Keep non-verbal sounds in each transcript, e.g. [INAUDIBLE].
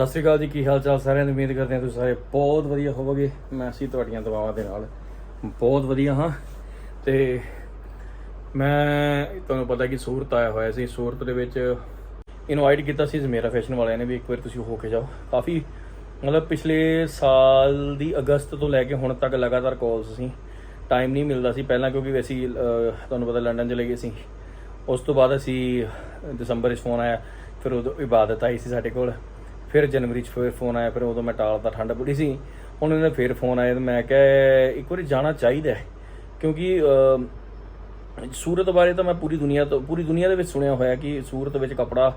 ਸਤਿ ਸ਼੍ਰੀ ਅਕਾਲ ਜੀ, ਕੀ ਹਾਲ ਚਾਲ ਸਾਰਿਆਂ ਦੀ ਉਮੀਦ ਕਰਦੇ ਹਾਂ ਤੁਸੀਂ ਸਾਰੇ ਬਹੁਤ ਵਧੀਆ ਹੋਵੋਗੇ। ਮੈਂ ਅਸੀਂ ਤੁਹਾਡੀਆਂ ਦੁਆਵਾਂ ਦੇ ਨਾਲ। ਬਹੁਤ ਵਧੀਆ, ਹਾਂ। ਤੇ ਮੈਂ, ਤੁਹਾਨੂੰ ਪਤਾ ਕਿ ਸੂਰਤ ਆਇਆ ਹੋਇਆ ਸੀ। ਸੂਰਤ ਦੇ ਵਿੱਚ ਇਨਵਾਈਟ ਕੀਤਾ ਸੀ ਜ਼ਮੀਰਾ ਫੈਸ਼ਨ ਵਾਲਿਆਂ ਨੇ ਵੀ ਇੱਕ ਵਾਰ ਤੁਸੀਂ ਹੋ ਕੇ ਜਾਓ। ਕਾਫੀ, ਮਤਲਬ ਪਿਛਲੇ ਸਾਲ ਦੀ ਅਗਸਤ ਤੋਂ ਲੈ ਕੇ ਹੁਣ ਤੱਕ ਲਗਾਤਾਰ ਕਾਲਸ ਸੀ। ਟਾਈਮ ਨਹੀਂ ਮਿਲਦਾ ਸੀ ਪਹਿਲਾਂ, ਕਿਉਂਕਿ ਅਸੀਂ ਤੁਹਾਨੂੰ ਪਤਾ ਲੰਡਨ ਚਲੇ ਗਏ ਸੀ। ਉਸ ਤੋਂ ਬਾਅਦ ਅਸੀਂ ਦਸੰਬਰ ਵਿੱਚ ਫੋਨ ਆਇਆ। ਫਿਰ ਉਦੋਂ ਇਬਾਦਤ ਆਈ ਸੀ ਸਾਡੇ ਕੋਲ। ਫਿਰ ਜਨਵਰੀ 'ਚ ਫਿਰ ਫੋਨ ਆਇਆ, ਫਿਰ ਉਦੋਂ ਮੈਂ ਟਾਲਦਾ ਠੰਡ ਬੜੀ ਸੀ। ਹੁਣ ਇਹਨਾਂ ਫਿਰ ਫੋਨ ਆਇਆ ਤੇ ਮੈਂ ਕਿਹਾ, ਇੱਕ ਵਾਰੀ ਜਾਣਾ ਚਾਹੀਦਾ ਹੈ। ਕਿਉਂਕਿ ਸੂਰਤ ਬਾਰੇ ਤਾਂ ਮੈਂ ਪੂਰੀ ਦੁਨੀਆ ਤੋਂ, ਪੂਰੀ ਦੁਨੀਆ ਦੇ ਵਿੱਚ ਸੁਣਿਆ ਹੋਇਆ ਕਿ ਸੂਰਤ ਵਿੱਚ ਕਪੜਾ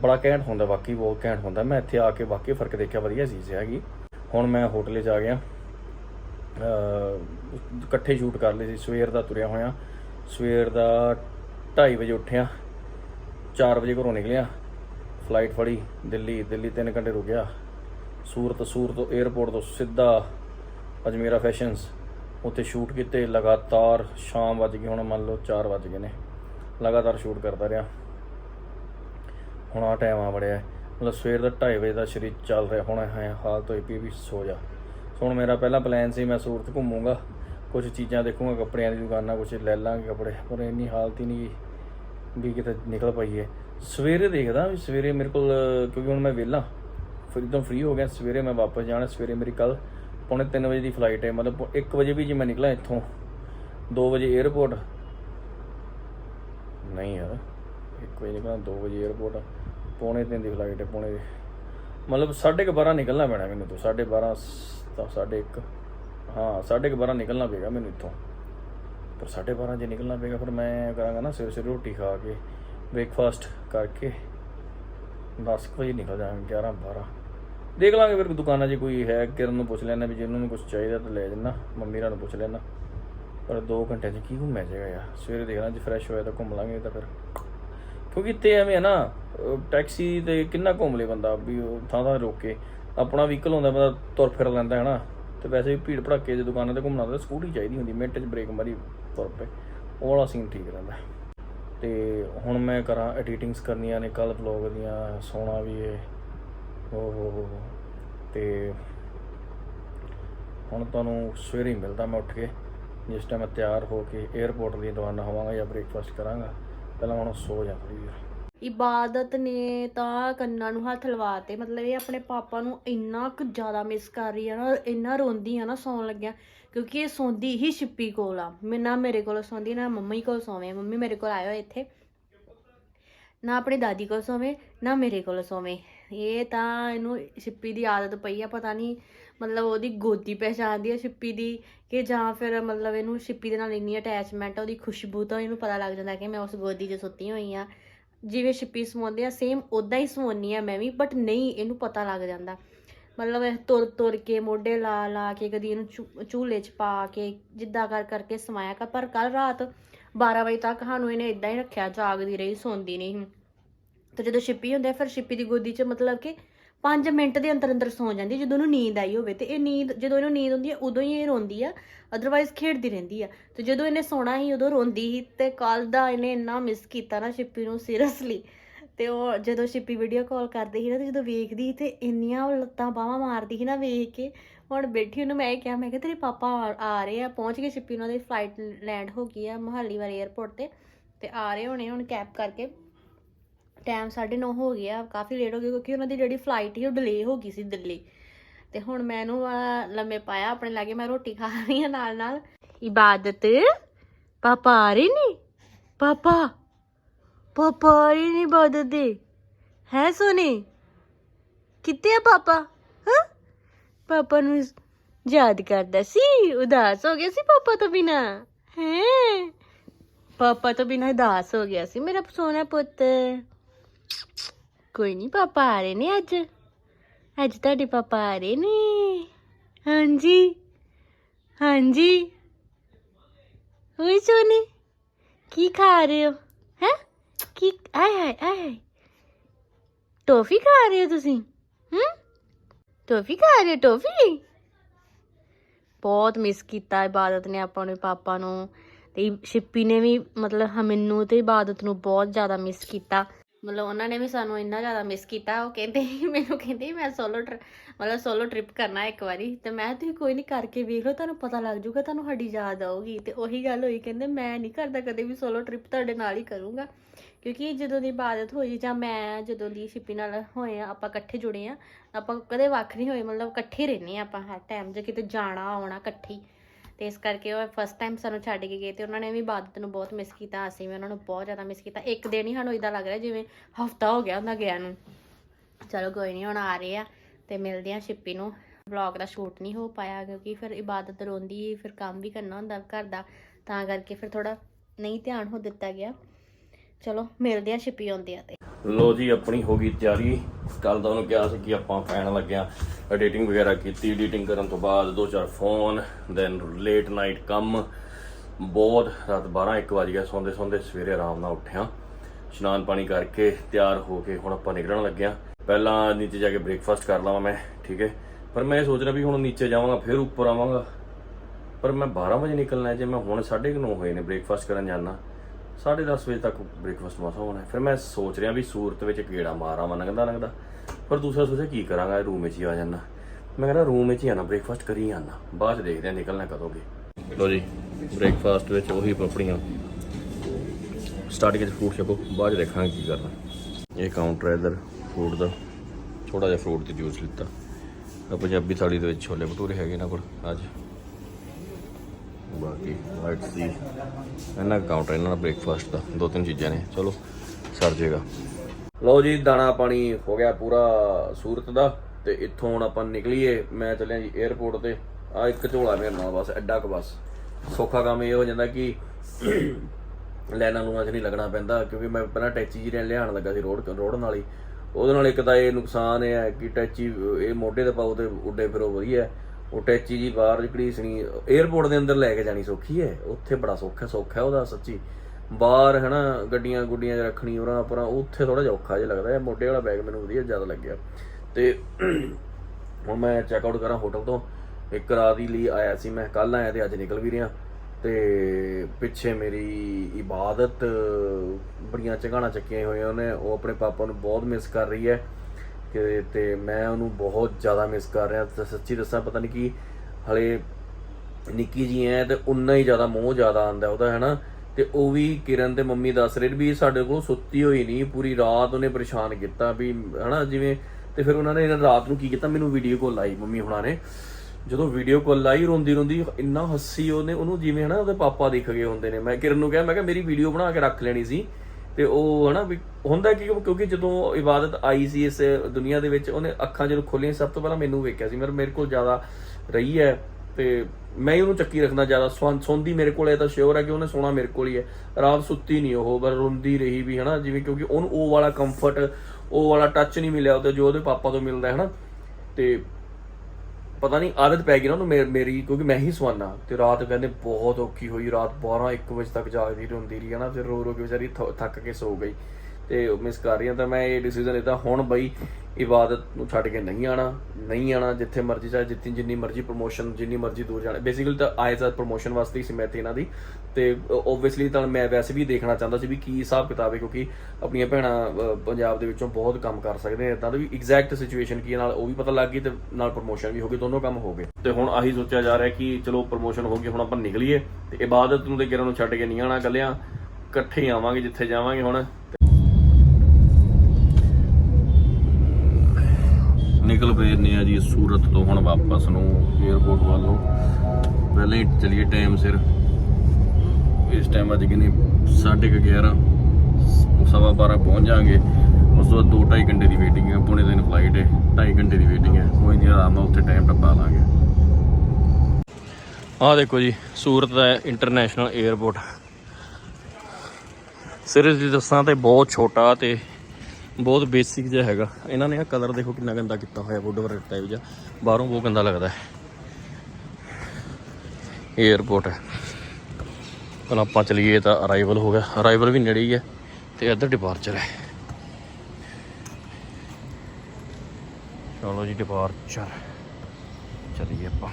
ਬੜਾ ਘੈਂਟ ਹੁੰਦਾ ਵਾਕਈ ਬਹੁਤ ਘੈਂਟ ਹੁੰਦਾ। ਮੈਂ ਇੱਥੇ ਆ ਕੇ ਵਾਕਈ ਫ਼ਰਕ ਦੇਖਿਆ, ਵਧੀਆ ਚੀਜ਼ ਹੈਗੀ। ਹੁਣ ਮੈਂ ਹੋਟਲ 'ਚ ਆ ਗਿਆ। ਇਕੱਠੇ ਸ਼ੂਟ ਕਰ ਲਏ ਸੀ। ਸਵੇਰ ਦਾ ਤੁਰਿਆ ਹੋਇਆ। ਸਵੇਰ ਦਾ 2:30 ਵਜੇ ਉੱਠਿਆ। 4 ਵਜੇ ਘਰੋਂ ਨਿਕਲਿਆ। ਫਲਾਈਟ ਫੜੀ, ਦਿੱਲੀ ਦਿੱਲੀ 3 ਘੰਟੇ ਰੁਕਿਆ। ਸੂਰਤ ਸੂਰਤ ਤੋਂ 에ਅਰਪੋਰਟ ਤੋਂ ਸਿੱਧਾ ਅਜਮੇਰਾ ਫੈਸ਼ਨਸ ਉੱਥੇ ਸ਼ੂਟ ਕੀਤੇ, ਲਗਾਤਾਰ ਸ਼ਾਮ ਵੱਜ ਗਈ, ਹੁਣ ਮੰਨ ਲਓ 4 ਵੱਜ ਗਏ ਨੇ। ਲਗਾਤਾਰ ਸ਼ੂਟ ਕਰਦਾ ਰਿਹਾ। ਹੁਣ ਆ ਟਾਈਮ ਆ ਬੜਿਆ ਮਤਲਬ ਸਵੇਰ ਦਾ 2:30 ਵਜੇ ਦਾ ਸ਼ਰੀਰ ਚੱਲ ਰਿਹਾ, ਹੁਣ ਹੈ ਹਾਲ ਤੋਂ ਪਈ ਵੀ ਸੋ ਜਾ। ਹੁਣ ਮੇਰਾ ਪਹਿਲਾ ਪਲਾਨ ਸੀ, ਮੈਂ ਸੂਰਤ ਘੁੰਮੂੰਗਾ। ਕੁਝ ਚੀਜ਼ਾਂ ਦੇਖੂੰਗਾ, ਕੱਪੜਿਆਂ ਦੀ ਦੁਕਾਨਾਂ ਕੁਝ ਲੈ ਲਾਂਗੇ ਕੱਪੜੇ, ਪਰ ਇੰਨੀ ਹਾਲਤ ਹੀ ਨਹੀਂ ਵੀ ਕਿਤੇ ਨਿਕਲ ਪਈਏ। ਸਵੇਰੇ ਦੇਖਦਾ ਵੀ ਸਵੇਰੇ ਮੇਰੇ ਕੋਲ, ਕਿਉਂਕਿ ਹੁਣ ਮੈਂ ਵਿਹਲਾ, ਫਿਰ ਇੱਕਦਮ ਫ੍ਰੀ ਹੋ ਗਿਆ, ਸਵੇਰੇ ਮੈਂ ਵਾਪਸ ਜਾਣਾ, ਸਵੇਰੇ ਮੇਰੀ ਕੱਲ ਪੌਣੇ 3 ਵਜੇ ਦੀ ਫਲਾਈਟ ਹੈ, ਮਤਲਬ 1 ਵਜੇ ਵੀ ਜੇ ਮੈਂ ਨਿਕਲਾਂ ਇੱਥੋਂ 2 ਵਜੇ 에ਅਰਪੋਰਟ ਨਹੀਂ ਯਾਰ 1 ਵਜੇ ਨਿਕਲਾਂ 2 ਵਜੇ 에ਅਰਪੋਰਟ ਪੌਣੇ 3 ਦੀ ਫਲਾਈਟ ਹੈ, ਪੌਣੇ ਮਤਲਬ 12:30 ਨਿਕਲਣਾ ਪੈਣਾ ਮੈਨੂੰ ਤੋਂ 12:30 ਤਾਂ 1:30 ਹਾਂ 12:30 ਨਿਕਲਣਾ ਪਏਗਾ ਮੈਨੂੰ ਇੱਥੋਂ। ਪਰ 12:30 ਜੇ ਨਿਕਲਣਾ ਪਏਗਾ, ਫਿਰ ਮੈਂ ਕਰਾਂਗਾ ਨਾ ਸਵੇਰੇ ਸਵੇਰੇ ਰੋਟੀ ਖਾ ਕੇ ਬ੍ਰੇਕਫਾਸਟ ਕਰਕੇ 10 ਕੁ ਵਜੇ ਨਿਕਲ ਜਾਵਾਂਗੇ 11 12 ਦੇਖ ਲਾਂਗੇ ਫਿਰ ਦੁਕਾਨਾਂ 'ਚ ਕੋਈ ਹੈ, ਕਿਰਨ ਨੂੰ ਪੁੱਛ ਲੈਣਾ ਵੀ ਜੇ ਉਹਨਾਂ ਨੂੰ ਕੁਝ ਚਾਹੀਦਾ ਤਾਂ ਲੈ ਜੰਨਾ ਮੰਮੀ ਨਾਲ ਨੂੰ ਪੁੱਛ ਲੈਣਾ ਪਰ 2 ਘੰਟੇ 'ਚ ਕੀ ਘੁੰਮਿਆ ਜਾਏਗਾ ਯਾਰ? ਸਵੇਰੇ ਦੇਖਣਾ ਜੇ ਫਰੈਸ਼ ਹੋਇਆ ਤਾਂ ਘੁੰਮ ਲਾਂਗੇ ਤਾਂ ਫਿਰ। ਕਿਉਂਕਿ ਇੱਥੇ ਐਵੇਂ ਹੈ ਨਾ ਟੈਕਸੀ ਤੇ ਕਿੰਨਾ ਘੁੰਮ ਲੇ ਬੰਦਾ, ਵੀ ਉਹ ਥਾਂ ਥਾਂ ਰੋਕ ਕੇ। ਆਪਣਾ ਵਹੀਕਲ ਹੁੰਦਾ, ਬੰਦਾ ਤੁਰ ਫਿਰ ਲੈਂਦਾ ਹੈ ਨਾ ਤੇ ਵੈਸੇ ਵੀ ਭੀੜ ਭੜੱਕੇ ਦੀ ਦੁਕਾਨਾਂ ਤੇ ਘੁੰਮਣਾ ਤਾਂ ਸਕੂਟੀ ਚਾਹੀਦੀ ਹੁੰਦੀ, ਮਿੰਟ 'ਚ ਬ੍ਰੇਕ ਮਾਰੀ ਤੁਰ ਪਏ। ਉਹ ਵਾਲਾ ਸੀਨ ਠੀਕ ਰਹਿੰਦਾ। ਤੇ ਹੁਣ ਮੈਂ ਕਰਾਂ ਐਡੀਟਿੰਗਸ ਕਰਨੀਆਂ ਨੇ ਕੱਲ ਵਲੌਗ ਦੀਆਂ ਸੋਣਾ ਵੀ ਏ ਹੋ ਹੋ ਹੋ ਹੋ। ਤੇ ਹੁਣ ਤੁਹਾਨੂੰ ਸਵੇਰੇ ਮਿਲਦਾ ਮੈਂ ਉੱਠ ਕੇ, ਜਿਸ ਟਾਈਮ ਮੈਂ ਤਿਆਰ ਹੋ ਕੇ 에ਅਰਪੋਰਟ ਲਈ ਰਵਾਨਾ ਹੋਵਾਂਗਾ ਜਾਂ ਬ੍ਰੇਕਫਾਸਟ ਕਰਾਂਗਾ, ਪਹਿਲਾਂ ਹੁਣ ਸੋ ਜਾ ਥੋੜੀ ਇਬਾਦਤ ਨੇ ਤਾਂ ਕੰਨਾਂ ਨੂੰ ਹੱਥ ਲਵਾਤੇ ਮਤਲਬ ਇਹ ਆਪਣੇ ਪਾਪਾ ਨੂੰ ਇੰਨਾ ਕੁ ਜ਼ਿਆਦਾ ਮਿਸ ਕਰ ਰਹੀ ਆ ਨਾ, ਇੰਨਾ ਰੋਂਦੀ ਆ ਨਾ ਸੌਣ ਲੱਗਿਆ, ਕਿਉਂਕਿ ਇਹ ਸੌਂਦੀ ਹੀ ਛਿੱਪੀ ਕੋਲ ਆ। ਮੈਂ ਨਾ ਮੇਰੇ ਕੋਲ ਸੌਂਦੀ, ਨਾ ਮੰਮੀ ਕੋਲ ਸੌਵੇਂ, ਮੰਮੀ ਮੇਰੇ ਕੋਲ ਆਇਓ ਇੱਥੇ। ਨਾ ਆਪਣੀ ਦਾਦੀ ਕੋਲ ਸੋਵੇ, ਨਾ ਮੇਰੇ ਕੋਲ ਸੋਵੇ। ਇਹ ਤਾਂ ਇਹਨੂੰ ਛਿੱਪੀ ਦੀ ਆਦਤ ਪਈ ਆ, ਪਤਾ ਨਹੀਂ ਮਤਲਬ ਉਹਦੀ ਗੋਦੀ ਪਹਿਚਾਣਦੀ ਆ ਛਿੱਪੀ ਦੀ, ਕਿ ਜਾਂ ਫਿਰ ਮਤਲਬ ਇਹਨੂੰ ਛਿੱਪੀ ਦੇ ਨਾਲ ਇੰਨੀ ਅਟੈਚਮੈਂਟ ਆ, ਉਹਦੀ ਖੁਸ਼ਬੂ ਤੋਂ ਇਹਨੂੰ ਪਤਾ ਲੱਗ ਜਾਂਦਾ ਕਿ ਮੈਂ ਉਸ ਗੋਦੀ 'ਚ ਸੁੱਤੀ ਹੋਈ ਆ। ਜਿਵੇਂ ਛਿੱਪੀ ਸਮਾਉਂਦੇ ਆ ਸੇਮ ਉਦਾਂ ਹੀ ਸਮਾਉਣੀ ਆ ਮੈਂ ਵੀ ਬਟ ਨਹੀਂ, ਇਹਨੂੰ ਪਤਾ ਲੱਗ ਜਾਂਦਾ ਮਤਲਬ ਇਹ ਤੁਰ ਤੁਰ ਕੇ, ਮੋਢੇ ਲਾ ਲਾ ਕੇ ਕਦੀ ਇਹਨੂੰ ਝੂ- ਝੂਲੇ 'ਚ ਪਾ ਕੇ, ਜਿੱਦਾਂ ਕਰ, ਕਰਕੇ ਸਮਾਇਆ ਕਰ, ਪਰ ਕੱਲ ਰਾਤ 12 ਵਜੇ ਤੱਕ ਸਾਨੂੰ ਇਹਨੇ ਇਦਾਂ ਹੀ ਰੱਖਿਆ, ਜਾਗਦੀ ਰਹੀ, ਸੌਂਦੀ ਨਹੀਂ ਸੀ। ਤੇ ਜਦੋਂ ਛਿੱਪੀ ਹੁੰਦੇ ਫਿਰ ਛਿੱਪੀ ਦੀ ਗੋਦੀ 'ਚ ਮਤਲਬ ਕਿ 5 ਮਿੰਟ ਦੇ ਅੰਦਰ ਅੰਦਰ ਸੌ ਜਾਂਦੀ ਜਦੋਂ ਉਹਨੂੰ ਨੀਂਦ ਆਈ ਹੋਵੇ ਤੇ ਇਹ ਨੀਂਦ, ਜਦੋਂ ਇਹਨੂੰ ਨੀਂਦ ਹੁੰਦੀ ਹੈ, ਉਦੋਂ ਹੀ ਇਹ ਰੋਂਦੀ ਆ ਅਦਰਵਾਈਜ਼ ਖੇਡਦੀ ਰਹਿੰਦੀ ਆ। ਤੇ ਜਦੋਂ ਇਹਨੇ ਸੌਣਾ ਹੀ, ਉਦੋਂ ਰੋਂਦੀ ਸੀ ਤੇ ਕੱਲ ਦਾ ਇਹਨੇ ਇੰਨਾ ਮਿਸ ਕੀਤਾ ਨਾ ਛਿੱਪੀ ਨੂੰ ਸੀਰੀਅਸਲੀ ਤੇ ਉਹ ਜਦੋਂ ਛਿੱਪੀ ਵੀਡੀਓ ਕਾਲ ਕਰਦੀ ਸੀ ਨਾ, ਤੇ ਜਦੋਂ ਵੇਖਦੀ ਸੀ ਤੇ ਇੰਨੀਆਂ ਲੱਤਾਂ ਬਾਹਾਂ ਮਾਰਦੀ ਸੀ ਨਾ ਵੇਖ ਕੇ, ਹੁਣ ਬੈਠੀ ਉਹਨੂੰ ਮੈਂ ਇਹ ਕਿਹਾ, ਮੈਂ ਕਿਹਾ, ਤੇਰੇ ਪਾਪਾ ਆ- ਆ ਰਹੇ ਆ, ਪਹੁੰਚ ਗਏ ਛਿੱਪੀ ਉਹਨਾਂ ਦੀ ਫਲਾਈਟ ਲੈਂਡ ਹੋ ਗਈ ਆ ਮੋਹਾਲੀ ਵਾਲੇ 에ਅਰਪੋਰਟ ਤੇ ਤੇ ਆ ਰਹੇ ਹੋਣੇ ਹੁਣ ਕੈਬ ਕਰਕੇ। ਟਾਈਮ 9:30 ਹੋ ਗਿਆ, ਕਾਫੀ ਲੇਟ ਹੋ ਗਿਆ, ਕਿਉਂਕਿ ਉਹਨਾਂ ਦੀ ਜਿਹੜੀ ਫਲਾਈਟ ਸੀ ਉਹ ਡਿਲੇ ਹੋ ਗਈ ਸੀ ਦਿੱਲੀ। ਤੇ ਹੁਣ ਮੈਂ ਇਹਨੂੰ ਲੰਮੇ ਪਾਇਆ, ਆਪਣੇ ਲਾਗੇ ਮੈਂ ਰੋਟੀ ਖਾ ਰਹੀ ਹਾਂ ਨਾਲ ਨਾਲ। ਇਬਾਦਤ। ਪਾਪਾ ਆ ਰਹੀ ਨਹੀਂ ਪਾਪਾ ਪਾਪਾ ਆ ਰਹੇ ਨੇ ਇਬਾਦਤ ਦੇ। ਹੈ ਸੋਨੀ? ਕਿੱਥੇ ਆ ਪਾਪਾ? ਹਾਂ? ਪਾਪਾ ਨੂੰ ਯਾਦ ਕਰਦਾ ਸੀ, ਉਦਾਸ ਹੋ ਗਿਆ ਸੀ ਪਾਪਾ ਤੋਂ ਬਿਨਾ। ਹੈ? ਪਾਪਾ ਤੋਂ ਬਿਨਾ ਉਦਾਸ ਹੋ ਗਿਆ ਸੀ। ਮੇਰਾ ਸੋਹਣਾ ਪੁੱਤ। ਕੋਈ ਨਹੀਂ, ਪਾਪਾ ਆ ਰਹੇ ਨੇ ਅੱਜ। ਅੱਜ ਤੁਹਾਡੇ ਪਾਪਾ ਆ ਰਹੇ ਨੇ। ਹਾਂਜੀ ਹਾਂਜੀ। ਓਏ ਸੋਨੀ, ਕੀ ਖਾ ਰਹੇ ਹੋ? ਹੈ? ਕੀ, ਆਏ ਹਾਏ ਆਏ ਹਾਏ ਟੋਫੀ ਖਾ ਰਹੇ ਹੋ ਤੁਸੀਂ? ਹੂੰ? ਟੋਫੀ ਖਾ ਰਹੇ ਹੋ, ਟੋਫੀ? ਬਹੁਤ ਮਿਸ ਕੀਤਾ ਇਬਾਦਤ ਨੇ ਆਪਾਂ ਨੂੰ, ਪਾਪਾ ਨੂੰ। ਤੇ ਸ਼ਿੱਪੀ ਨੇ ਵੀ, ਮਤਲਬ ਮੈਨੂੰ ਤੇ ਇਬਾਦਤ ਨੂੰ ਬਹੁਤ ਜ਼ਿਆਦਾ ਮਿਸ ਕੀਤਾ। ਮਤਲਬ ਉਹਨਾਂ ਨੇ ਵੀ ਸਾਨੂੰ ਇੰਨਾ ਜ਼ਿਆਦਾ ਮਿਸ ਕੀਤਾ, ਉਹ ਕਹਿੰਦੇ ਮੈਨੂੰ ਕਹਿੰਦੇ ਮੈਂ ਸੋਲੋ ਮਤਲਬ ਸੋਲੋ ਟ੍ਰਿਪ ਕਰਨਾ ਇੱਕ ਵਾਰੀ। ਤੇ ਮੈਂ ਤੁਸੀਂ ਕੋਈ ਨਹੀਂ ਕਰਕੇ ਵੇਖ ਲਓ, ਤੁਹਾਨੂੰ ਪਤਾ ਲੱਗ ਜਾਊਗਾ, ਤੁਹਾਨੂੰ ਸਾਡੀ ਯਾਦ ਆਊਗੀ। ਤੇ ਉਹੀ ਗੱਲ ਹੋਈ, ਕਹਿੰਦੇ ਮੈਂ ਨਹੀਂ ਕਰਦਾ ਕਦੇ ਵੀ ਸੋਲੋ ਟ੍ਰਿਪ ਤੁਹਾਡੇ ਨਾਲ ਹੀ ਕਰੂੰਗਾ। ਕਿਉਂਕਿ ਜਦੋਂ ਦੀ ਇਬਾਦਤ ਹੋਈ, ਜਾਂ ਮੈਂ ਜਦੋਂ ਦੀ ਸ਼ਿਪੀ ਨਾਲ ਹੋਏ ਆ, ਆਪਾਂ ਇਕੱਠੇ ਜੁੜੇ ਆ, ਆਪਾਂ ਕਦੇ ਵੱਖ ਨਹੀਂ ਹੋਏ, ਮਤਲਬ ਇਕੱਠੇ ਰਹਿੰਦੇ ਆ ਆਪਾਂ ਹਰ ਟਾਈਮ ਜੇ ਕਿਤੇ ਜਾਣਾ, ਆਉਣਾ, ਇਕੱਠੇ ਹੀ। ਤੇ ਇਸ ਕਰਕੇ ਉਹ ਫਸਟ ਟਾਈਮ ਸਾਨੂੰ ਛੱਡ ਕੇ ਗਏ ਤੇ ਉਹਨਾਂ ਨੇ ਵੀ ਇਬਾਦਤ ਨੂੰ ਬਹੁਤ ਮਿਸ ਕੀਤਾ, ਅਸੀਂ ਵੀ ਉਹਨਾਂ ਨੂੰ ਬਹੁਤ ਜ਼ਿਆਦਾ ਮਿਸ ਕੀਤਾ। ਇੱਕ ਦਿਨ ਹੀ ਸਾਨੂੰ ਇਦਾਂ ਲੱਗ ਰਿਹਾ ਜਿਵੇਂ ਹਫਤਾ ਹੋ ਗਿਆ ਹੁੰਦਾ ਗਿਆ ਨੂੰ। ਚਲੋ ਕੋਈ ਨਹੀਂ ਹੁਣ ਆ ਰਹੇ ਆ ਤੇ ਮਿਲਦੇ ਆ ਸ਼ਿਪੀ ਨੂੰ। ਵਲੌਗ ਦਾ ਸ਼ੂਟ ਨਹੀਂ ਹੋ ਪਾਇਆ ਕਿਉਂਕਿ ਫਿਰ ਇਬਾਦਤ ਰੋਂਦੀ, ਫਿਰ ਕੰਮ ਵੀ ਕਰਨਾ ਹੁੰਦਾ ਘਰ ਦਾ। ਤਾਂ ਕਰਕੇ ਫਿਰ ਥੋੜਾ ਨਹੀਂ ਧਿਆਨ ਹੋ ਦਿੱਤਾ ਗਿਆ। ਚਲੋ, ਮਿਲਦੇ ਆ ਸ਼ਿਪੀ ਆਉਂਦੇ ਆ ਤੇ। ਲੋ ਜੀ, ਆਪਣੀ ਹੋ ਗਈ ਤਿਆਰੀ। ਕੱਲ ਤਾਂ ਉਹਨੂੰ ਕਿਹਾ ਸੀ ਕਿ ਆਪਾਂ ਪੈਣ ਲੱਗਿਆ ਐਡੀਟਿੰਗ ਵਗੈਰਾ ਕੀਤੀ। ਐਡੀਟਿੰਗ ਕਰਨ ਤੋਂ ਬਾਅਦ ਦੋ ਚਾਰ ਫੋਨ ਦੈਨ ਲੇਟ ਨਾਈਟ ਕੰਮ। ਬਹੁਤ ਰਾਤ 12 1 ਵਜ ਗਿਆ ਸੌਂਦੇ ਸੌਂਦੇ, ਸਵੇਰੇ ਆਰਾਮ ਨਾਲ ਉੱਠਿਆ। ਇਸ਼ਨਾਨ ਪਾਣੀ ਕਰਕੇ ਤਿਆਰ ਹੋ ਕੇ ਹੁਣ ਆਪਾਂ ਨਿਕਲਣ ਲੱਗਿਆ। ਪਹਿਲਾਂ ਨੀਚੇ ਜਾ ਕੇ ਬ੍ਰੇਕਫਾਸਟ ਕਰ ਲਵਾਂ ਮੈਂ, ਠੀਕ ਹੈ? ਪਰ ਮੈਂ ਇਹ ਸੋਚ ਰਿਹਾ ਵੀ ਹੁਣ ਨੀਚੇ ਜਾਵਾਂਗਾ, ਫਿਰ ਉੱਪਰ ਆਵਾਂਗਾ। ਪਰ ਮੈਂ 12 ਵਜੇ ਨਿਕਲਣਾ ਜੇ ਮੈਂ ਹੁਣ 9:30 ਹੋਏ ਨੇ ਬ੍ਰੇਕਫਾਸਟ ਕਰਨ ਜਾਣਾ 10:30 ਵਜੇ ਤੱਕ ਬ੍ਰੇਕਫਾਸਟ ਮਸਾ ਹੋਣਾ ਹੈ। ਫਿਰ ਮੈਂ ਸੋਚ ਰਿਹਾ ਵੀ ਸੂਰਤ ਵਿੱਚ ਗੇੜਾ ਮਾਰਾਂ ਮੈਂ ਲੰਘਦਾ ਲੰਘਦਾ। ਪਰ ਦੂਸਰਾ ਸੋਚਿਆ, ਕੀ ਕਰਾਂਗਾ ਰੂਮ ਵਿੱਚ ਹੀ ਆ ਜਾਣਾ ਮੈਂ ਕਹਿੰਦਾ ਰੂਮ ਵਿੱਚ ਹੀ ਆਣਾ ਬ੍ਰੇਕਫਾਸਟ ਕਰੀ ਆਣਾ ਬਾਅਦ ਚ ਦੇਖਦੇ ਆ ਨਿਕਲਣਾ ਕਦੋਗੇ ਲੋ ਜੀ ਬ੍ਰੇਕਫਾਸਟ ਵਿੱਚ ਉਹੀ ਪਪੜੀਆਂ। ਸਟਾਰਟਿੰਗ ਵਿੱਚ ਫਰੂਟ ਛਕੋ, ਬਾਅਦ ਚ ਦੇਖਾਂਗੇ ਕੀ ਕਰਨਾ। ਇਹ ਕਾਊਂਟਰ ਹੈ ਇਧਰ ਫੂਡ ਦਾ। ਥੋੜਾ ਜਿਹਾ ਫਰੂਟ ਤੇ ਜੂਸ ਲਿੱਤਾ। ਆ ਪੰਜਾਬੀ ਥਾਲੀ ਦੇ ਵਿੱਚ ਛੋਲੇ ਭਟੂਰੇ ਹੈਗੇ ਇਹਨਾਂ ਕੋਲ, ਅੱਜ। ਬਾਕੀ ਲਾਈਟ ਸੀ ਇਹਨਾਂ ਕਾਊਂਟਰ ਇਹਨਾਂ ਦਾ ਬ੍ਰੇਕਫਾਸਟ ਦਾ, ਦੋ ਤਿੰਨ ਚੀਜ਼ਾਂ ਨੇ। ਚਲੋ, ਸਰ ਜੇਗਾ। ਲਓ ਜੀ, ਦਾਣਾ ਪਾਣੀ ਹੋ ਗਿਆ ਪੂਰਾ ਸੂਰਤ ਦਾ, ਤੇ ਇੱਥੋਂ ਹੁਣ ਆਪਾਂ ਨਿਕਲੀਏ। ਮੈਂ ਚੱਲਿਆ ਜੀ 에어ਪੋਰਟ ਤੇ। ਆ ਇੱਕ ਝੋਲਾ ਮੇਰੇ ਨਾਲ ਬਸ, ਐਡਾ ਕੁ ਬਸ। ਸੌਖਾ ਕੰਮ ਇਹ ਹੋ ਜਾਂਦਾ ਕਿ ਲੈਣਾ ਲੂਣਾ ਚ ਨਹੀਂ ਲੱਗਣਾ ਪੈਂਦਾ, ਕਿਉਂਕਿ ਮੈਂ ਪਹਿਲਾਂ ਟੈਚੀ ਜੀ ਲਿਆਉਣ ਲੱਗਾ ਸੀ ਰੋਡ ਰੋਡ ਨਾਲ ਹੀ। ਉਹਦੇ ਨਾਲ ਇੱਕ ਤਾਂ ਇਹ ਨੁਕਸਾਨ ਇਹ ਹੈ ਕਿ ਟੈਚੀ, ਇਹ ਮੋਢੇ ਤੇ ਪਾਉ ਤੇ ਉੱਡੇ ਫਿਰੋ ਵਧੀਆ। ਉਹ ਟੈਚੀ ਜੀ ਬਾਹਰ ਘੜੀਸਣੀ 에어ਪੋਰਟ ਦੇ ਅੰਦਰ ਲੈ ਕੇ ਜਾਣੀ ਸੌਖੀ ਹੈ। ਉੱਥੇ ਬੜਾ ਸੌਖਾ ਸੌਖਾ ਉਹਦਾ ਸੱਚੀ। ਬਾਹਰ ਹਨਾ, ਗੱਡੀਆਂ ਗੁੱਡੀਆਂ ਰੱਖਣੀ ਉਹਨਾਂ ਪਰਾਂ, ਉੱਥੇ ਥੋੜਾ ਜਿਹਾ ਔਖਾ ਜਿਹਾ ਲੱਗਦਾ। ਹੈ ਮੋਢੇ ਵਾਲਾ ਬੈਗ ਮੈਨੂੰ ਵਧੀਆ ਜ਼ਿਆਦਾ ਲੱਗਿਆ। ਤੇ ਹੁਣ ਮੈਂ ਚੈੱਕ ਆਊਟ ਕਰਾਂ ਹੋਟਲ ਤੋਂ। ਇੱਕ ਰਾਤ ਦੀ ਲਈ ਆਇਆ ਸੀ ਮੈਂ ਕੱਲ ਆਇਆ ਤੇ ਅੱਜ ਨਿਕਲ ਵੀ ਰਿਹਾ। ਤੇ ਪਿੱਛੇ ਮੇਰੀ ਇਬਾਦਤ, ਬੜੀਆਂ ਚਗਾਣਾ ਚੱਕੀਆਂ ਹੋਈਆਂ ਉਹਨੇ। ਉਹ ਆਪਣੇ ਪਾਪਾ ਨੂੰ ਬਹੁਤ ਮਿਸ ਕਰ ਰਹੀ ਹੈ। ਕਿ ਤੇ ਮੈਂ ਉਹਨੂੰ ਬਹੁਤ ਜ਼ਿਆਦਾ ਮਿਸ ਕਰ ਰਿਹਾ। ਤੇ ਸੱਚੀ ਦੱਸਾਂ, ਪਤਾ ਨਹੀਂ ਕਿ, ਹਲੇ ਨਿੱਕੀ ਜੀ ਐ ਤੇ ਉਨਾ ਹੀ ਜ਼ਿਆਦਾ ਮੋਹ ਜ਼ਿਆਦਾ ਆਂਦਾ ਉਹਦਾ, ਹੈਨਾ? ਤੇ ਉਹ ਵੀ ਕਿਰਨ ਤੇ ਮੰਮੀ ਦੱਸ ਰਹੇ ਨੇ ਵੀ ਸਾਡੇ ਕੋਲ ਸੁੱਤੀ ਹੋਈ ਨਹੀਂ ਪੂਰੀ ਰਾਤ ਉਹਨੇ ਪਰੇਸ਼ਾਨ ਕੀਤਾ ਵੀ, ਹਨਾ, ਜਿਵੇਂ ਤੇ ਫਿਰ ਉਹਨਾਂ ਨੇ ਰਾਤ ਨੂੰ ਕੀ ਕੀਤਾ? ਮੈਨੂੰ ਵੀਡੀਓ ਕਾਲ ਲਾਈ ਮੰਮੀ ਹੁਣਾਂ ਨੇ। ਜਦੋਂ ਵੀਡੀਓ ਕਾਲ ਲਾਈ, ਰੋਂਦੀ ਰੋਂਦੀ ਇੰਨਾ ਹੱਸੀ ਉਹਨੇ, ਉਹਨੂੰ ਜਿਵੇਂ, ਹਨਾ, ਉਹਦੇ ਪਾਪਾ ਦਿਖ ਗਏ ਹੁੰਦੇ ਨੇ। ਮੈਂ ਕਿਰਨ ਨੂੰ ਕਿਹਾ, ਮੈਂ ਕਿਹਾ, ਮੇਰੀ ਵੀਡੀਓ ਬਣਾ ਕੇ ਰੱਖ ਲੈਣੀ ਸੀ। ਤੇ ਉਹ ਹਨਾ ਵੀ ਹੁੰਦਾ ਕਿ, ਕਿਉਂਕਿ ਜਦੋਂ ਇਬਾਦਤ ਆਈ ਸੀ ਇਸ ਦੁਨੀਆ ਦੇ ਵਿੱਚ, ਉਹਨੇ ਅੱਖਾਂ ਜਦੋਂ ਖੋਲੀਆਂ, ਸਭ ਤੋਂ ਪਹਿਲਾਂ ਮੈਨੂੰ ਵੇਖਿਆ ਸੀ। ਮੇਰੇ ਮੇਰੇ ਕੋਲ ਜ਼ਿਆਦਾ ਰਹੀ ਹੈ ਤੇ ਮੈਂ ਹੀ ਉਹਨੂੰ ਚੱਕੀ ਰੱਖਣਾ ਜ਼ਿਆਦਾ ਸੌਂ- ਸੌਂਦੀ ਮੇਰੇ ਕੋਲ ਹੈ ਤਾਂ ਸ਼ੋਰ ਹੈ ਕਿ ਉਹਨੇ ਸੋਣਾ ਮੇਰੇ ਕੋਲ ਹੀ ਹੈ। ਰਾਤ ਸੁੱਤੀ ਨਹੀਂ ਉਹ ਪਰ ਰੋਂਦੀ ਰਹੀ ਵੀ ਹਨਾ, ਜਿਵੇਂ ਕਿਉਂਕਿ ਉਹਨੂੰ ਉਹ ਵਾਲਾ ਕੰਫਰਟ ਉਹ ਵਾਲਾ ਟੱਚ ਨਹੀਂ ਮਿਲਿਆ ਉਹਦੇ, ਜੋ ਉਹਦੇ ਪਾਪਾ ਤੋਂ ਮਿਲਦਾ ਹੈ ਹਨਾ। ਤੇ ਪਤਾ ਨਹੀਂ ਆਦਤ ਪੈ ਗਈ ਨਾ ਉਹਨੂੰ ਮੇ- ਮੇਰੀ, ਕਿਉਂਕਿ ਮੈਂ ਹੀ ਸਵਾਨਾ। ਤੇ ਰਾਤ ਕਹਿੰਦੇ ਬਹੁਤ ਔਖੀ ਹੋਈ, ਰਾਤ 12 1 ਵਜੇ ਤੱਕ ਜਾਗਦੀ ਰੋਂਦੀ ਰਹੀ ਹੈ ਨਾ ਫਿਰ ਰੋ ਰੋ ਕੇ ਵਿਚਾਰੀ ਥ- ਥੱਕ ਕੇ ਸੋ ਗਈ। ਤੇ ਮਿਸ ਕਰ ਰਹੀ ਹਾਂ ਤਾਂ ਮੈਂ ਇਹ ਡਿਸੀਜਨ ਲਿੱਤਾ ਹੁਣ ਬਈ ਇਬਾਦਤ ਨੂੰ ਛੱਡ ਕੇ ਨਹੀਂ ਆਣਾ ਨਹੀਂ ਆਣਾ, ਜਿੱਥੇ ਮਰਜ਼ੀ ਚਾਹੇ ਜਿੱਤੀ, ਜਿੰਨੀ ਮਰਜ਼ੀ ਪ੍ਰੋਮੋਸ਼ਨ ਜਿੰਨੀ ਮਰਜ਼ੀ ਦੂਰ ਜਾਣਾ। ਬੇਸਿਕਲੀ ਤਾਂ ਆਏ ਤਾਂ ਪ੍ਰੋਮੋਸ਼ਨ ਵਾਸਤੇ ਹੀ ਸੀ ਇਹਨਾਂ ਦੀ। ਤੇ ਓਬਵੀਅਸਲੀ ਤਾਂ ਮੈਂ ਵੈਸੇ ਵੀ ਦੇਖਣਾ ਚਾਹੁੰਦਾ ਸੀ ਵੀ ਕੀ ਹਿਸਾਬ ਕਿਤਾਬ ਹੈ, ਕਿਉਂਕਿ ਆਪਣੀਆਂ ਭੈਣਾਂ ਪੰਜਾਬ ਦੇ ਵਿੱਚੋਂ ਬਹੁਤ ਕੰਮ ਕਰ ਸਕਦੇ ਆ ਤਾਂ ਵੀ ਐਗਜ਼ੈਕਟ ਸਿਚੁਏਸ਼ਨ ਕੀ ਹੈ, ਨਾਲ ਉਹ ਵੀ ਪਤਾ ਲੱਗ ਗਈ ਤੇ ਨਾਲ ਪ੍ਰੋਮੋਸ਼ਨ ਵੀ ਹੋ ਗਈ, ਦੋਨੋਂ ਕੰਮ ਹੋ ਗਏ। ਤੇ ਹੁਣ ਆਹੀ ਸੋਚਿਆ ਜਾ ਰਿਹਾ ਕਿ ਚਲੋ ਪ੍ਰੋਮੋਸ਼ਨ ਹੋ ਗਈ, ਹੁਣ ਆਪਾਂ ਨਿਕਲੀਏ। ਤੇ ਇਬਾਦਤ ਨੂੰ ਤੇ ਕਿਰਨ ਨੂੰ ਛੱਡ ਕੇ ਨਹੀਂ ਆਣਾ ਕੱਲਿਆਂ ਇਕੱਠੇ ਹੀ ਆਵਾਂਗੇ, ਜਿੱਥੇ ਜਾਵਾਂਗੇ ਹੁਣ। ਨਿਕਲ ਪਏ ਨੇ ਆ ਜੀ, ਸੂਰਤ ਤੋਂ ਹੁਣ ਵਾਪਸ ਨੂੰ 에어ਪੋਰਟ ਵੱਲੋਂ। ਪਹਿਲੇ ਚਲੀਏ ਟਾਈਮ ਸਿਰ। ਇਸ ਟਾਈਮ ਅੱਜ ਕਿਨੇ? 11:30 ਸਵਾ 12 ਪਹੁੰਚ ਜਾਾਂਗੇ ਉਸ ਤੋਂ ਬਾਅਦ 2.5 ਘੰਟੇ ਦੀ ਵੇਟਿੰਗ ਹੈ। ਪੁਣੇ ਦਿਨ ਫਲਾਈਟ ਹੈ। 2.5 ਘੰਟੇ ਦੀ ਵੇਟਿੰਗ ਹੈ। ਕੋਈ ਨਹੀਂ, ਆਰਾਮ ਨਾਲ ਉੱਥੇ ਟਾਈਮ ਟੱਪਾ ਲਾਂਗੇ। ਆਹ ਦੇਖੋ ਜੀ, ਸੂਰਤ ਦਾ ਇੰਟਰਨੈਸ਼ਨਲ 에어ਪੋਰਟ ਸੀਰੀਅਸਲੀ ਦੱਸਾਂ ਤੇ ਬਹੁਤ ਛੋਟਾ ਤੇ ਬਹੁਤ ਬੇਸਿਕ ਜਿਹਾ ਹੈਗਾ। ਇਹਨਾਂ ਨੇ ਆ ਕਲਰ ਦੇਖੋ ਕਿੰਨਾ ਗੰਦਾ ਕੀਤਾ ਹੋਇਆ ਵੁੱਡ ਵਰਕ ਟਾਈਪ ਜਿਹਾ। ਬਾਹਰੋਂ ਬਹੁਤ ਗੰਦਾ ਲੱਗਦਾ ਹੈ। 에ਅਰਪੋਰਟ ਹੈ। ਹੁਣ ਆਪਾਂ ਚਲੀਏ ਤਾਂ ਅਰਾਈਵਲ ਹੋ ਗਿਆ। ਅਰਾਈਵਲ ਵੀ ਨੇੜੇ ਹੀ ਹੈ ਤੇ ਇੱਧਰ ਡਿਪਾਰਚਰ ਹੈ। ਚਲੋ ਜੀ ਡਿਪਾਰਚਰ ਚਲੀਏ ਆਪਾਂ।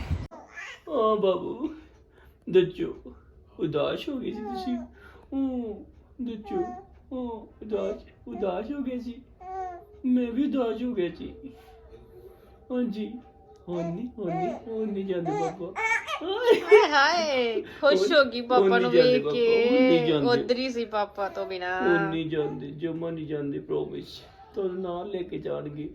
ਆ ਬਾਬੂ, ਦੱਜੋ। ਉਦਾਸ ਹੋ ਗਈ ਸੀ ਤੁਸੀਂ। ਹੂੰ, ਦੱਜੋ। ਹਾਂ ਉਦਾਸ ਉਦਾਸ ਹੋ ਗਏ ਸੀ। ਮੈਂ ਵੀ ਉਦਾਸ ਹੋ ਗਿਆ ਸੀ। ਹਾਂਜੀ। ਹੁਣ ਨਹੀਂ ਹੁਣ ਨਹੀਂ ਹੁਣ ਨਹੀਂ ਜਾਂਦੇ ਪਾਪਾ ਹਾਏ ਹਾਏ ਖੁਸ਼ ਹੋ ਗਈ ਪਾਪਾ ਉਹ ਨੂੰ ਵੇਖ ਉਹ ਕੇ। ਉਧਰ ਹੀ ਸੀ ਪਾਪਾ ਤੋਂ ਬਿਨਾ। ਹੁਣ ਨਹੀਂ ਜਾਂਦੇ ਜਮਾ ਨਹੀਂ ਜਾਂਦੇ ਪ੍ਰੋਮਿਸ ਤੁਹਾਨੂੰ ਨਾਲ ਲੈ ਕੇ ਜਾਣਗੇ।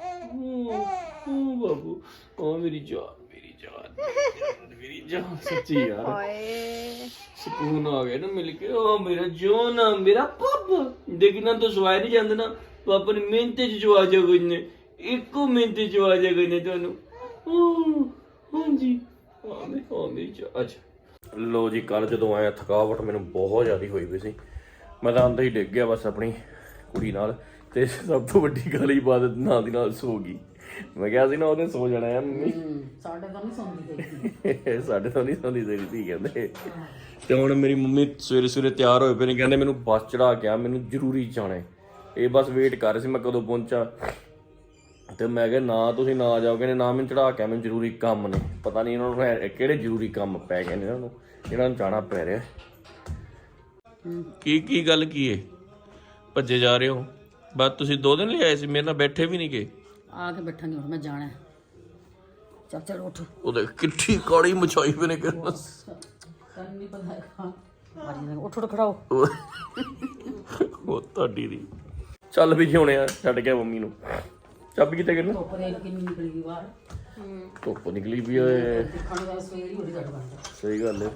ਹਾਂ। ਹਾਂ ਬਾਬੂ ਉਹ ਮੇਰੀ ਜਾਨ ਮੇਰੀ ਜਾਨ। [LAUGHS] ਮੇਰੀ ਜਾਨ ਸੱਚੀ ਯਾਰ। ਹਾਏ। ਸਕੂਨ ਆ ਗਿਆ ਨਾ ਮਿਲ ਕੇ। ਉਹ ਮੇਰਾ ਜੋਨਾ ਮੇਰਾ ਪਾਪਾ ਦੇਖਣਾ ਤਾਂ ਸਵਾਇ ਨਹੀਂ ਜਾਂਦੇ ਨਾ। ਪਾਪਾ ਨੇ ਮਿਹਨਤ ਚ ਜਵਾ ਜਾ ਗਏ ਨੇ। ਇੱਕੋ ਮਿਹਨਤ ਚ ਜਵਾ ਜਾ ਗਏ ਨੇ ਤੁਹਾਨੂੰ ਹਾਂ ਹਾਂਜੀ। ਹਾਂ ਮੈਂ ਹਾਂ ਮੇਰੀ ਜਾ ਅੱਛਾ ਲੋ ਜੀ ਕੱਲ ਜਦੋਂ ਆਇਆ ਥਕਾਵਟ ਮੈਨੂੰ ਬਹੁਤ ਜ਼ਿਆਦਾ ਹੋਈ ਪਈ ਸੀ। ਮੈਂ ਤਾਂ ਅੰਦਰ ਹੀ ਡਿੱਗ ਗਿਆ ਬਸ ਆਪਣੀ ਕੁੜੀ ਨਾਲ। ਤੇ ਸਭ ਤੋਂ ਵੱਡੀ ਗੱਲ ਇਬਾਦਤ ਨਾਲ ਦੀ ਨਾਲ ਸੋ ਗਈ। ਮੈਂ ਕਿਹਾ ਸੀ ਨਾ ਉਹਨੇ ਸੋ ਜਾਣਾ ਹੈ ਮੰਮੀ। ਸਾਡੇ ਤਾਂ ਨਹੀਂ ਸੌਂਦੀ ਤੇ [LAUGHS] ਸਾਡੇ ਤੋਂ ਨਹੀਂ ਸੌਂਦੀ ਤੇਰੀ ਧੀ ਕਹਿੰਦੇ। ਤੇ ਹੁਣ ਮੇਰੀ ਮੰਮੀ ਸਵੇਰੇ ਸਵੇਰੇ ਤਿਆਰ ਹੋਏ ਪਏ ਨੇ ਕਹਿੰਦੇ ਮੈਨੂੰ ਬੱਸ ਚੜਾ ਕੇ ਆ ਮੈਨੂੰ ਜ਼ਰੂਰੀ ਜਾਣਾ ਹੈ। ਇਹ ਬਸ ਵੇਟ ਕਰ ਰਹੇ ਸੀ ਮੈਂ ਕਦੋਂ ਪਹੁੰਚਾਂ। ਤੇ ਮੈਂ ਕਿਹਾ ਨਾ ਤੁਸੀਂ ਨਾ ਜਾਓ ਕਹਿੰਦੇ ਨਾ ਮੈਨੂੰ ਚੜਾ ਕੇ ਆ, ਮੈਨੂੰ ਜ਼ਰੂਰੀ ਕੰਮ ਨੇ। ਪਤਾ ਨਹੀਂ ਇਹਨਾਂ ਨੂੰ ਹੈ- ਕਿਹੜੇ ਜ਼ਰੂਰੀ ਕੰਮ ਪੈ ਗਏ ਨੇ ਇਹਨਾਂ ਨੂੰ ਇਹਨਾਂ ਨੂੰ ਜਾਣਾ ਪੈ ਰਿਹਾ। ਕੀ ਕੀ ਗੱਲ ਕੀ ਹੈ ਭੱਜੇ ਜਾ ਰਹੇ ਹੋ। ਬਸ ਤੁਸੀਂ ਦੋ ਦਿਨ ਲਈ ਆਏ ਸੀ ਮੇਰੇ ਨਾਲ ਬੈਠੇ ਵੀ ਨਹੀਂ ਗਏ ਆ ਕੇ ਬੈਠਾਂਗੇ ਹੁਣ ਮੈਂ ਜਾਣਾ ਹੈ। ਚੱਲ ਚੱਲ ਉੱਠ। ਉਹਦੇ ਕਿੱਠੀ ਕਾੜੀ ਮਚਾਈ ਪਏ ਨੇ ਕਿਰਨ ਤੈਨੂੰ ਨਹੀਂ ਪਤਾ ਹਾਂ ਮਾਰੀ ਨਾ ਉੱਠ ਉੱਠ ਖੜਾਓ। ਉਹ ਤੁਹਾਡੀ ਦੀ। ਚੱਲ ਵੀ ਜਿਉਣੇ ਆ ਛੱਡ ਗਿਆ ਮੰਮੀ ਨੂੰ। ਚਾਬੀ ਕਿੱਥੇ ਕਿਰਨ ਧੁੱਪ ਦੇ ਕਿੰਨੀ ਨਿਕਲੀ ਬਾਹਰ। ਧੁੱਪ ਨਿਕਲੀ ਵੀ ਓਏ ਦੇਖਣ ਦਾ ਸਵੇਰ ਹੀ ਉੱਠ ਘੜ ਬੰਦਾ ਸਹੀ ਗੱਲ ਹੈ।